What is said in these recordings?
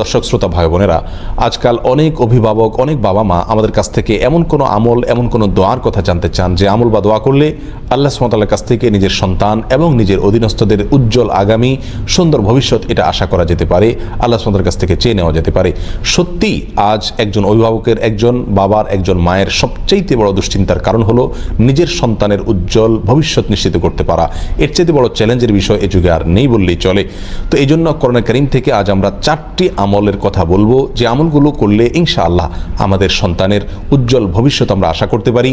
দর্শক, শ্রোতা ভাই বোনেরা, আজকাল অনেক অভিভাবক, অনেক বাবা মা আমাদের কাছ থেকে এমন কোনো আমল, এমন কোনো দোয়ার কথা জানতে চান যে আমল বা দোয়া করলে আল্লাহ সুমতাল্লার কাছ থেকে নিজের সন্তান এবং নিজের অধীনস্থদের উজ্জ্বল আগামী, সুন্দর ভবিষ্যৎ এটা আশা করা যেতে পারে, আল্লাহ সুমতার কাছ থেকে চেয়ে নেওয়া যেতে পারে। সত্যি আজ একজন অভিভাবকের, একজন বাবার, একজন মায়ের সবচাইতে বড় দুশ্চিন্তার কারণ হলো নিজের সন্তানের উজ্জ্বল ভবিষ্যৎ নিশ্চিত করতে পারা। এর চাইতে বড় চ্যালেঞ্জের বিষয় এ যুগে আর নেই বললেই চলে। তো এই জন্য করোনা করিম থেকে আজ আমরা চারটি আমলের কথা বলব, যে আমলগুলো করলে ইনশাআল্লাহ আমাদের সন্তানের উজ্জ্বল ভবিষ্যৎ আমরা আশা করতে পারি।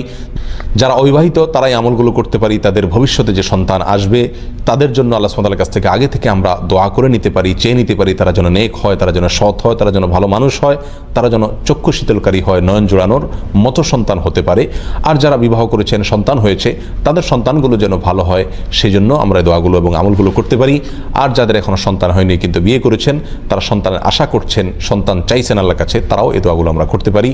যারা অবিবাহিত, তারাই আমলগুলো করতে পারি, তাদের ভবিষ্যতে যে সন্তান আসবে, তাদের জন্য আল্লাহ সুমতালের কাছ থেকে আগে থেকে আমরা দোয়া করে নিতে পারি, চেয়ে নিতে পারি, তারা যেন নেক হয়, তারা যেন সৎ হয়, তারা যেন ভালো মানুষ হয়, তারা যেন চক্ষু শীতলকারী হয়, নয়ন জোড়ানোর মতো সন্তান হতে পারে। আর যারা বিবাহ করেছেন, সন্তান হয়েছে, তাদের সন্তানগুলো যেন ভালো হয় সেই জন্য আমরা দোয়াগুলো এবং আমলগুলো করতে পারি। আর যাদের এখনও সন্তান হয়নি কিন্তু বিয়ে করেছেন, তারা সন্তানের আশা করছেন সন্তান চাইছেন আল্লাহর কাছে, তারাও এই দোয়াগুলো আমরা করতে পারি।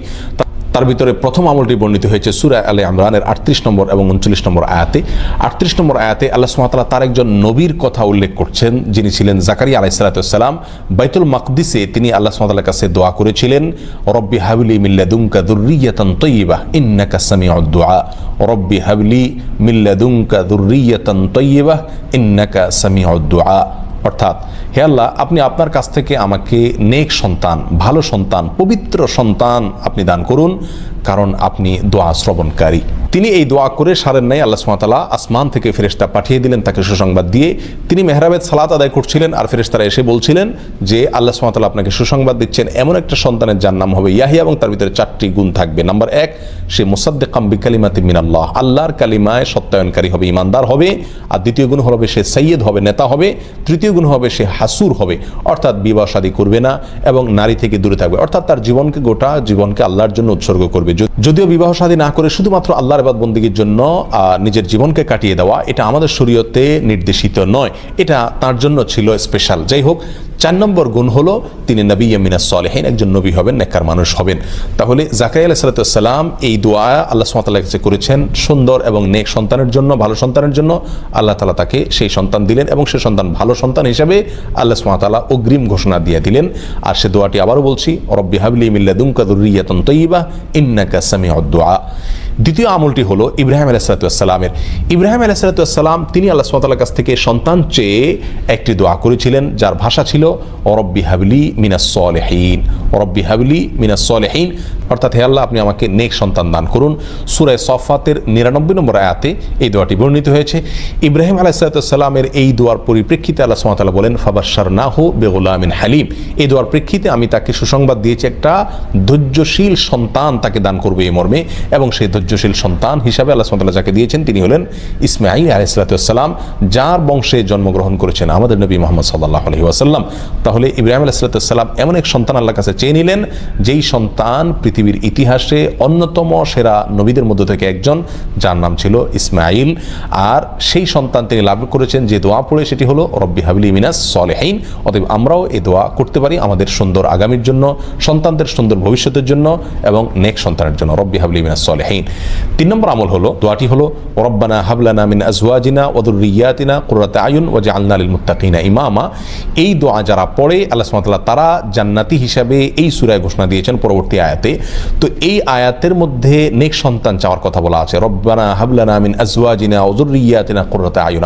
তার ভিতরে প্রথম আমলটি বর্ণিত হয়েছে সুরা আলে আমরানের আটত্রিশ নম্বর এবং উনচল্লিশ নম্বর আয়াতে। আটত্রিশ নম্বর আয়াতে আল্লাহ সুমাতালা তার একজন নবীর কথা উল্লেখ করছেন, যিনি ছিলেন জাকারিয়া আলাইসালাতাম বাইতুল মাকদিসে তিনি আল্লাহ সুমাতালার কাছে দোয়া করেছিলেন, রব্বি হাবলি মিল্লাদুমকা দুর্রিয়াতান তৈবা ইন্নাকা সামিউদ দুআ। রব্বি হাবলি মিল্লাদুমকা দুর্রিয়াতান তৈবা ইন্নাকা সামিউদ দুআ। অর্থাৎ, হে আল্লাহ, আপনি আপনার কাছ থেকে আমাকে নেক সন্তান, ভালো সন্তান, পবিত্র সন্তান আপনি দান করুন, কারণ আপনি দোয়া শ্রবণকারী। তিনি এই দোয়া করে সারেন নাই, আল্লাহ সুমাতালা আসমান থেকে ফেরেশতা পাঠিয়ে দিলেন, তাকে সুসংবাদ দিয়ে। তিনি মেহরাবেদ সালাত আদায় করছিলেন আর ফেরেশতারা এসে বলছিলেন যে, আল্লাহ সুমাতালা আপনাকে সুসংবাদ দিচ্ছেন। এমন একটা সন্তানের যার নাম হবে ইয়াহিয়া এবং তার ভিতরে চারটি গুণ থাকবে। নাম্বার এক, সে মুসাদ্দেকাম বিকালিমাতি মিনাল্লাহ। আল্লাহর কালিমায় সত্যায়নকারী হবে, ইমানদার হবে। আর দ্বিতীয় গুণ হবে, সে সৈয়দ হবে, নেতা হবে। তৃতীয় গুণ হবে, সে হাসুর হবে। অর্থাৎ বিবাহ শাদী করবে না এবং নারী থেকে দূরে থাকবে। অর্থাৎ তার জীবনকে, গোটা জীবনকে আল্লাহর জন্য উৎসর্গ করবে। যদিও বিবাহ শাদী না করে শুধুমাত্র আল্লাহর এবাদ বন্দীগীর জন্য নিজের জীবনকে কাটিয়ে দেওয়া, এটা আমাদের শরীয়তে নির্দেশিত নয়। এটা তার জন্য ছিল স্পেশাল যাই হোক, চার নম্বর গুণ হলো, তিনি নবী ইয়ামিনা সলেহীন, একজন নবী হবেন, নেককার মানুষ হবেন। তাহলে জাকাই আলাহ সালাতাম এই দোয়া আল্লাহ সুমাতাল্লাহ কাছে করেছেন, সুন্দর এবং নেক সন্তানের জন্য, ভালো সন্তানের জন্য। আল্লাহ তালা তাকে সেই সন্তান দিলেন এবং সে সন্তান ভালো সন্তান হিসাবে আল্লাহ সুমাতাল্লাহ অগ্রিম ঘোষণা দিয়ে দিলেন। আর সে দোয়াটি আবারও বলছি, রব্বি হাবলি মিল্লাদুমকা দুর্রিয়াতন তৈবা ইন্নাকা সামি দোয়া। দ্বিতীয় আমলটি হলো ইব্রাহিম আলাইসালাতামের ইব্রাহিম আলাইসালাতাম তিনি আল্লাহ সুমাতাল্লাহ কাছ থেকে সন্তান চেয়ে একটি দোয়া করেছিলেন, যার ভাষা ছিল অরব্বি হাবলি মিনাস সলেহীন অরব্বি হাবলি মিনাস সলেহীন। অর্থাৎ হে আল্লাহ, আপনি আমাকে নেক সন্তান দান করুন। সুরায় সফাতের নিরানব্বই নম্বর আয়াতে এই দোয়াটি বর্ণিত হয়েছে। ইব্রাহিম আলাইসালামের এই দোয়ার পরিপ্রেক্ষিতে আল্লাহ সুমাতাল্লাহ বলেন ফাবাসার না হো বেগুলামিন হালিম। এই দোয়ার প্রেক্ষিতে আমি তাকে সুসংবাদ দিয়েছি, একটা ধৈর্যশীল সন্তান তাকে দান করবে এই মর্মে, এবং সেই ধৈর্যশীল সন্তান হিসাবে আল্লাহ সুমাতাল্লাহ যাকে দিয়েছেন, তিনি হলেন ইসমাইল আলাইসালাতাম যার বংশে জন্মগ্রহণ করেছেন আমাদের নবী মোহাম্মদ সাল্লাহ আলহি ওয়াসাল্লাম। তাহলে ইব্রাহিম আলাইসালাতাম এমন এক সন্তান আল্লাহর কাছে চেয়ে নিলেন, যেই সন্তান পৃথিবীর ইতিহাসে অন্যতম সেরা নবীদের মধ্য থেকে একজন, যার নাম ছিল ইসমাইল আর সেই সন্তান তিনি লাভ করেছেন যে দোয়া পড়ে, সেটি হলো, রব্বি হাবলি মিনাস সলেহীন অতএব আমরাও এ দোয়া করতে পারি আমাদের সুন্দর আগামীর জন্য, সন্তানদের সুন্দর ভবিষ্যতের জন্য এবং নেক সন্তানের জন্য। রব্বি হাবলি মিনাস সলেহীন তিন নম্বর আমল হলো, দোয়াটি হলো, রব্বানা হাবলানা মিন আজওয়াজিনা ওদুরিয়াতিনা কুররাতে আয়ুন ওয়াজে আল্লাহ লিল মুত্তাকিনা ইমামা। এই দোয়া যারা পড়ে, আল্লাহ সুবহানাহু তারা জান্নাতি হিসাবে এই সুরায় ঘোষণা দিয়েছেন পরবর্তী আয়াতে। তো এই আয়াতের মধ্যে নেক সন্তান চাওয়ার কথা বলা আছে, রব্বানা হাবলানা মিন আজওয়াজিনা ওদুরিয়াতিনা কুররাতে আয়ুন।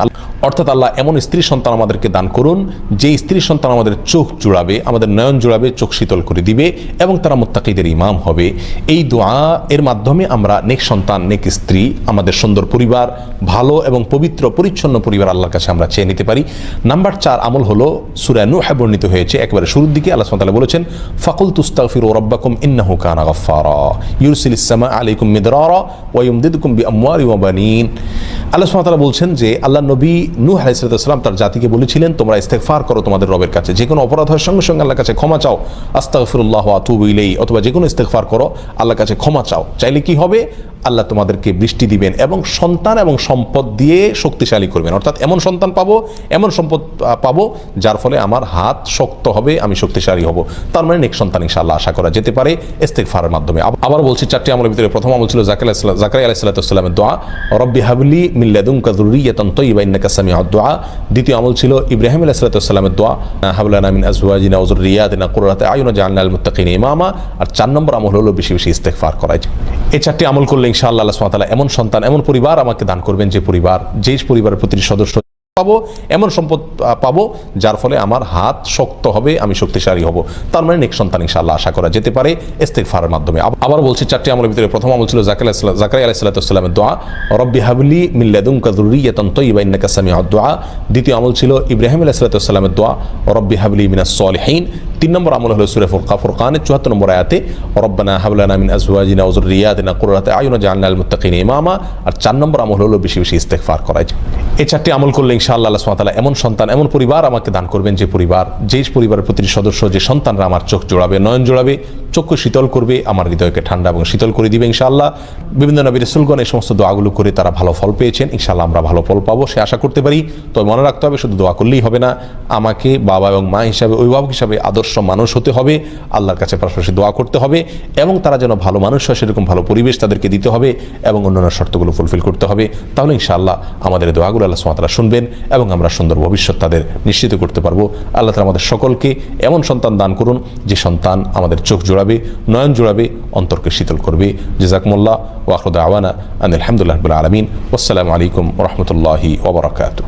অর্থাৎ আল্লাহ এমন স্ত্রী সন্তান আমাদেরকে দান করুন যে স্ত্রী সন্তান আমাদের চোখ জুড়াবে, আমাদের নয়ন জুড়াবে, চোখ শীতল করে দিবে এবং তারা মোত্তাকিদের ইমাম হবে। এই দোয়া এর মাধ্যমে আমরা নেক সন্তান, নেক স্ত্রী, আমাদের সুন্দর পরিবার, ভালো এবং পবিত্র, পরিচ্ছন্ন পরিবার আল্লাহর কাছে আমরা চেয়ে নিতে পারি। নাম্বার চার আমল হলো সুরানু বর্ণিত হয়েছে, একেবারে শুরুর দিকে আল্লাহ সাল্লাহ বলেছেন ফাকুল তুস্তাগফির ও রব্বাকুম ইন্নাহু কানা গাফফারা ইউরসিল ইসলামা আলাইকুম মিদরারা ওয়া ইউমদিদুকুম বিআমওয়ালি ওয়া বানিন। আল্লাহ সুবহানাহু বলছেন যে, আল্লাহ নবী নূহ আলাইহিসসালাম তার জাতিকে বলেছিলেন, তোমরা ইস্তেগফার করো তোমাদের রবের কাছে, যে কোনো অপরাধ হয় সঙ্গে সঙ্গে আল্লাহর কাছে ক্ষমা চাও। আস্তাগফিরুল্লাহ ওয়া আতুবু ইলাইহি, অথবা যে কোনো ইস্তেগফার করো, আল্লাহর কাছে ক্ষমা চাও। চাইলে কি হবে? আল্লাহ তোমাদেরকে বৃষ্টি দিবেন এবং সন্তান এবং সম্পদ দিয়ে শক্তিশালী করবেন। অর্থাৎ এমন সন্তান পাবো, এমন সম্পদ পাবো যার ফলে আমার হাত শক্ত হবে, আমি শক্তিশালী হব। তার মানে নেক সন্তান ইনশাআল্লাহ আশা করা যেতে পারে ইস্তেগফারের মাধ্যমে। আবার বলছি, চারটি আমলের ভিতরে প্রথম আমল ছিল জাকারিয়া জাকারিয়া আলাইহিস সালামের দোয়া। রব্বি হাবলি মিল্লাদুনকা যুররিয়াতান তাইয়্যিবা ইন্নাকা সামিউদ দুআ দ্বিতীয় আমল ছিল ইব্রাহিম আলাইহিস সালামের দোয়া। হাবলানা মিন আজওয়াজিনা ওয়া যুররিয়াতিনা কুররাতা আয়ুনা, জাআলনা লিল মুত্তাকিনা ইমামা। আর চার নম্বর আমল হলো বেশি বেশি ইস্তেগফার করা। এই চারটি আমল করলে ইনশাআল্লাহ আল্লাহ তাআলা এমন সন্তান, এমন পরিবার আমাকে দান করবেন যে পরিবার যেই পরিবারের প্রতিটি সদস্য পাবো, এমন সম্পদ পাবো, যার ফলে আমার হাত শক্ত হবে, আমি শক্তিশালী হব। তার মানে নেক সন্তান ইনশাআল্লাহ আশা করা যেতে পারে ইস্তেগফারের মাধ্যমে। আব- আবার বলছি, চারটি আমলের ভিতরে প্রথম আমল ছিল জাকারিয়া জাকারিয়া আলাইহিস সালামের দোয়া, রব্বি হাবলি তাইয়্যিবা ইন্নাকা সামিউদ দুআ দ্বিতীয় আমল ছিল ইব্রাহিম আলাইহিস সালামের দোয়া, রব্বি হাবলি মিনাস সলিহিন। তিন নম্বর আমল হলো সূরা ফুরকা, ফুরকানের 74 নম্বর আয়াতে, রব্বানা হাবলানা মিন আজওয়াজিনা ওয়া যুররিয়াতিনা কুররাতা আয়ুনা জাআলনা লিল মুত্তাকিনা ইমামা আর চার নম্বর আমল হলো বেশি বেশি ইস্তেগফার করা। এই চারটি আমল করলে ইনশাআল্লাহ আল্লাহ তাআলা এমন সন্তান, এমন পরিবার আমাকে দান করবেন যে পরিবার যেই পরিবারের প্রতিটি সদস্য, যে সন্তানরা আমার চোখ জোড়াবে, নয়ন জোড়াবে, চক্ষু শীতল করবে, আমার হৃদয়কে ঠান্ডা এবং শীতল করে দিবে ইনশাআল্লাহ। বিভিন্ন নবী রসুলগণ এই সমস্ত দোয়াগুলো করে তারা ভালো ফল পেয়েছেন, ইনশাআল্লাহ আমরা ভালো ফল পাবো, সে আশা করতে পারি। তবে মনে রাখতে হবে, শুধু দোয়া করলেই হবে না। আমাকে বাবা এবং মা হিসাবে, অভিভাবক হিসাবে, আদর্শ মানুষ হতে হবে, আল্লাহর কাছে পাশাপাশি দোয়া করতে হবে, এবং তারা যেন ভালো মানুষ হয়, সেরকম ভালো পরিবেশ তাদেরকে দিতে হবে, এবং অন্যান্য শর্তগুলো ফুলফিল করতে হবে। তাহলে ইনশাআল্লাহ আমাদের দোয়াগুলো আল্লাহ সুমাতারা শুনবেন, এবং আমরা সুন্দর ভবিষ্যৎ তাদের নিশ্চিত করতে পারব। আল্লাহ তালা আমাদের সকলকে এমন সন্তান দান করুন, যে সন্তান আমাদের চোখ জোড়াবে, নয়ন জোড়াবে, অন্তরকে শীতল করবে। জেজাকমুল্লাহ ওয়াহরুদ আওয়ানা আন আলহামদুলিল্লাহ আলমিন। আসসালামু আলাইকুম রহমতুল্লাহি ওবরাকাতু